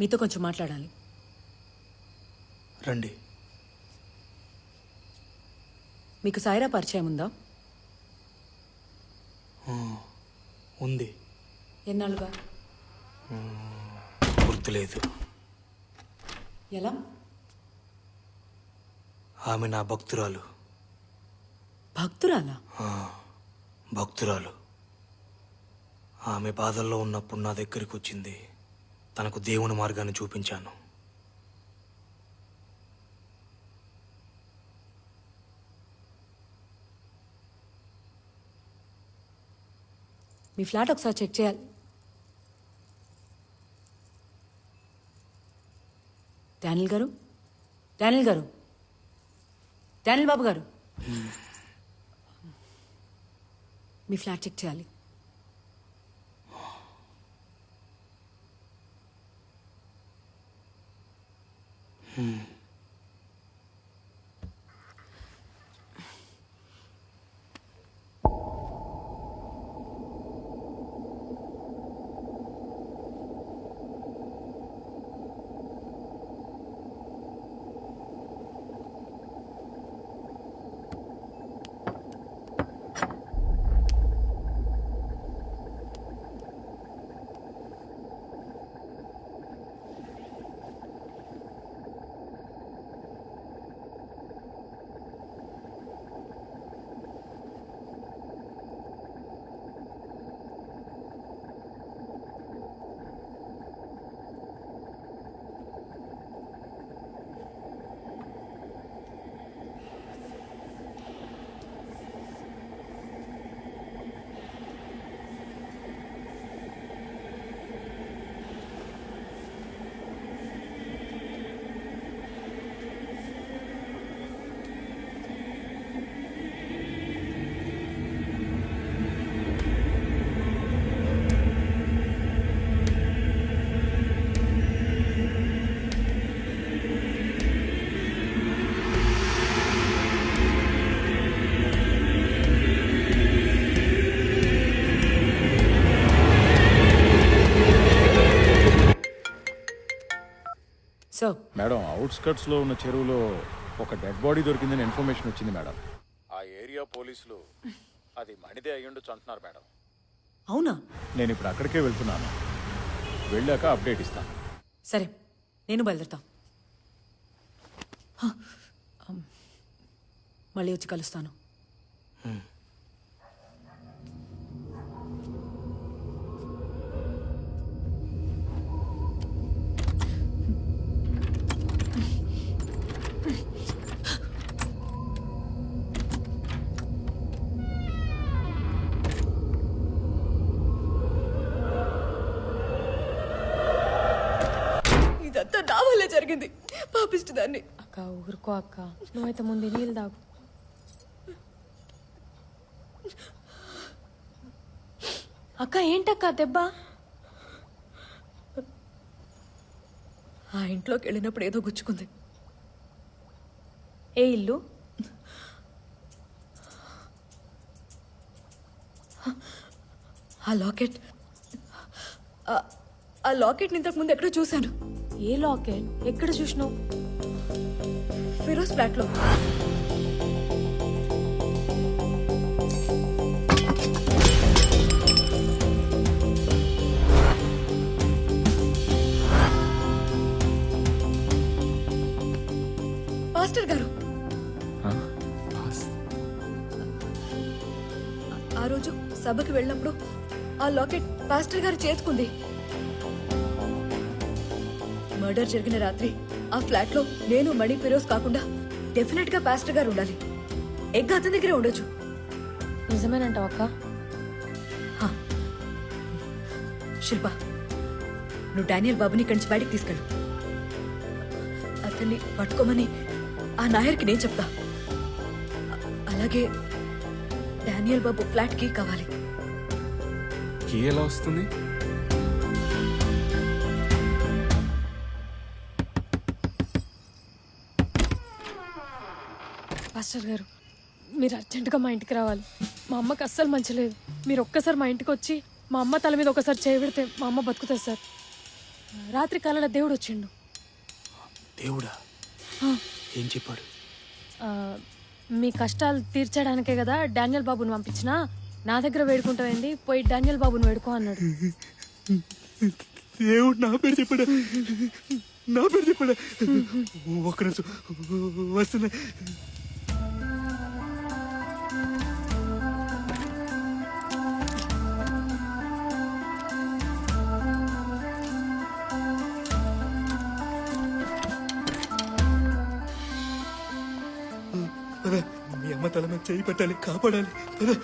మీతో కొంచెం మాట్లాడాలి. రండి. మీకు సాయిరా పరిచయం ఉందా? ఉంది. ఎన్నాళ్ళుగా? గుర్తులేదు. ఎలా? ఆమె నా భక్తురాలు. భక్తురాలా? భక్తురాలు. ఆమె బాధల్లో ఉన్నప్పుడు నా దగ్గరికి వచ్చింది. తనకు దేవుని మార్గాన్ని చూపించాను. మీ ఫ్లాట్ ఒకసారి చెక్ చేయాలి. డానిల్ గారు? డానిల్ గారు? డానిల్ బాబు గారు? మీ ఫ్లాట్ చెక్ చేయాలి. Mm. సో మేడం అవుట్స్కట్స్లో ఉన్న చెరువులో ఒక డెడ్ బాడీ దొరికిందని ఇన్ఫర్మేషన్ వచ్చింది మేడం. ఆ ఏరియా పోలీసులు అది మణిదే అయ్యుండొచ్చు అంటున్నారు మేడం. అవునా? నేను ఇప్పుడు అక్కడికే వెళ్తున్నాను. వెళ్ళాక అప్డేట్ ఇస్తాను. సరే నేను బయలుదేరుతా. మళ్ళీ వచ్చి కలుస్తాను. నా వల్లే జరిగింది. పాపిష్టి దాన్ని. అక్క ఊరుకో అక్క. నువ్వైతే ముందు నీళ్ళు తాగు. అక్క ఏంటక్క దెబ్బ? ఆ ఇంట్లోకి వెళ్ళినప్పుడు ఏదో గుచ్చుకుంది. ఏ ఇల్లు? ఆ లాకెట్. ఆ- ఆ లాకెట్ ఇంతకు ముందు ఎక్కడో చూశాను. ఏ లాకెట్ ఎక్కడ చూసినావు? ఫిరోజ్ ఫ్లాట్లో. మాస్టర్ గారు. ఆ? రోజు సభకి వెళ్ళినప్పుడు ఆ లాకెట్ పాస్టర్ గారు చేతుకుంది. మర్డర్ జరిగిన రాత్రి ఆ ఫ్లాట్లో నేను మణి ఫిరోజ్ కాకుండా డెఫినెట్గా పాస్టర్ గారు ఉండాలి. ఎగ్ అతని దగ్గరే ఉండొచ్చు. నిజమేనంటావు అక్క? హా. శిల్ప నువ్వు డానియల్ బాబుని ఇక్కడి నుంచి బయటికి తీసుకెళ్ళు. అతన్ని పట్టుకోమని ఆ నాయర్కి నేను చెప్తా. అ- అలాగే డానియల్ బాబు ఫ్లాట్కి కావాలి. కీ ఎలా వస్తుంది? పాస్టర్ గారు మీరు అర్జెంటుగా మా ఇంటికి రావాలి. మా అమ్మకి అస్సలు మంచిలేదు మీరు ఒక్కసారి మా ఇంటికి వచ్చి మా అమ్మ తల మీద ఒకసారి చేయబెడితే మా అమ్మ బతుకుతుంది సార్. రాత్రి కళలో దేవుడు వచ్చిండు. దేవుడా? ఏం చెప్పాడు? మీ కష్టాలు తీర్చడానికే కదా డానియల్ బాబుని పంపించిన? నా దగ్గర వేడుకుంటావేంది పోయి డానియల్ బాబుని వేడుకో అన్నాడు. దేవుడు నా పేరు చెప్పాడా? నా పేరు చెప్పాడా? ఒక్కరోజు వస్తున్నా. మీ అమ్మ చేయి పెట్టాలి కాపాడాలి. పద.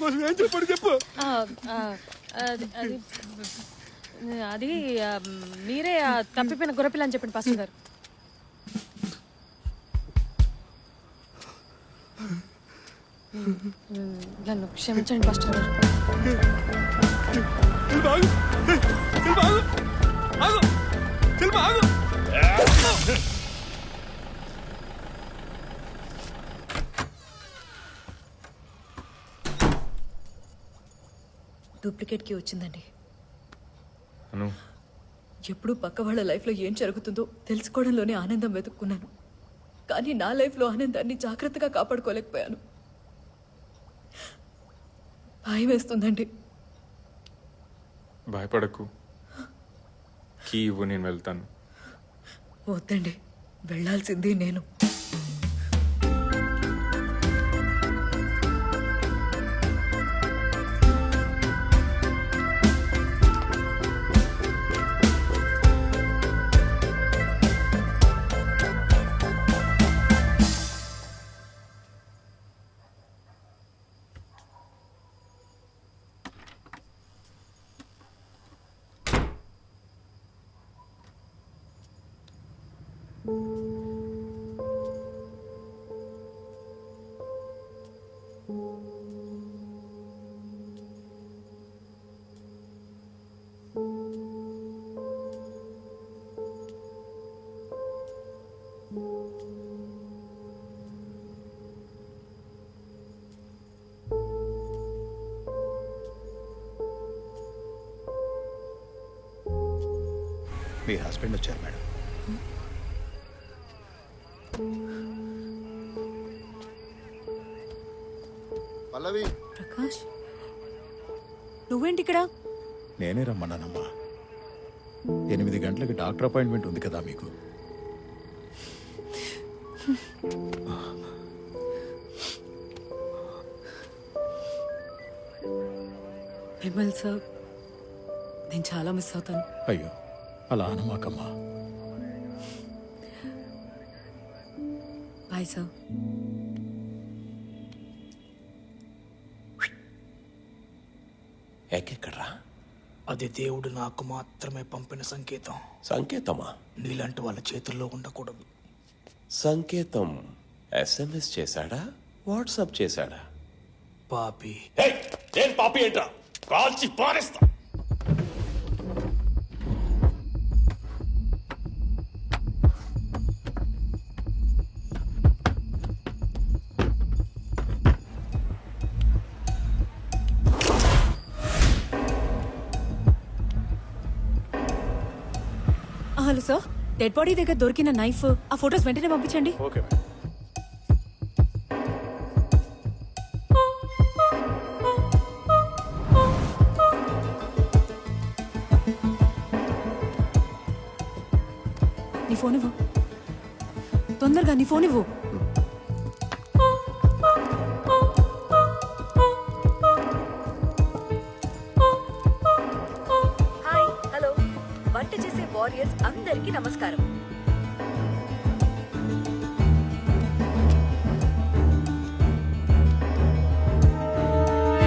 కోసం ఏం చెప్పాడు చెప్పు. ఆ, ఆ, అది అది అది ఆ, మీరే ఆ తప్పిపోయిన గొర్రెపిల్ల అని చెప్పండి పాస్టర్ గారు. నన్ను క్షమించండి పాస్టర్ గారు. బాగు ఆగు. బాగు డూప్లికేట్కి వచ్చిందండి. అను. ఎప్పుడు పక్క వాళ్ళ లైఫ్లో ఏం జరుగుతుందో తెలుసుకోవడంలోనే ఆనందం వెతుక్కున్నాను. కానీ నా లైఫ్లో ఆనందాన్ని జాగ్రత్తగా కాపాడుకోలేకపోయాను. భయం వేస్తుందండి. భయపడకు. కీ ఇవ్వు నేను వెళ్తాను. వద్దండి. వెళ్ళాల్సింది నేను. మీ హస్బెండ్ వచ్చారు మేడం. పల్లవి. ప్రకాష్ నువ్వేంటి ఇక్కడ? నేనే రమ్మన్నానమ్మా. ఎనిమిది గంటలకి డాక్టర్ అపాయింట్మెంట్ ఉంది కదా మీకు. విమల్ సార్ నేను చాలా మిస్ అవుతాను. అయ్యో అలా అనమాకమ్మా. బాయ్ సార్ ఎక్కెక్కడ్రా అది దేవుడు నాకు మాత్రమే పంపిన సంకేతం. సంకేతమా? నీలాంటి వాళ్ళ చేతుల్లో ఉండకూడదు. సంకేతం ఎస్ఎంఎస్ చేశాడా? వాట్సాప్ చేశాడా? పాపి. ఏం పాపి ఏంట్రా? కాల్చి పారేస్తా. డెడ్ బాడీ దగ్గర దొరికిన నైఫ్ ఆ ఫొటోస్ వెంటనే పంపించండి. ఓకే మేడం నీ ఫోన్ ఇవ్వు. తొందరగా నీ ఫోన్ ఇవ్వు. నమస్కారం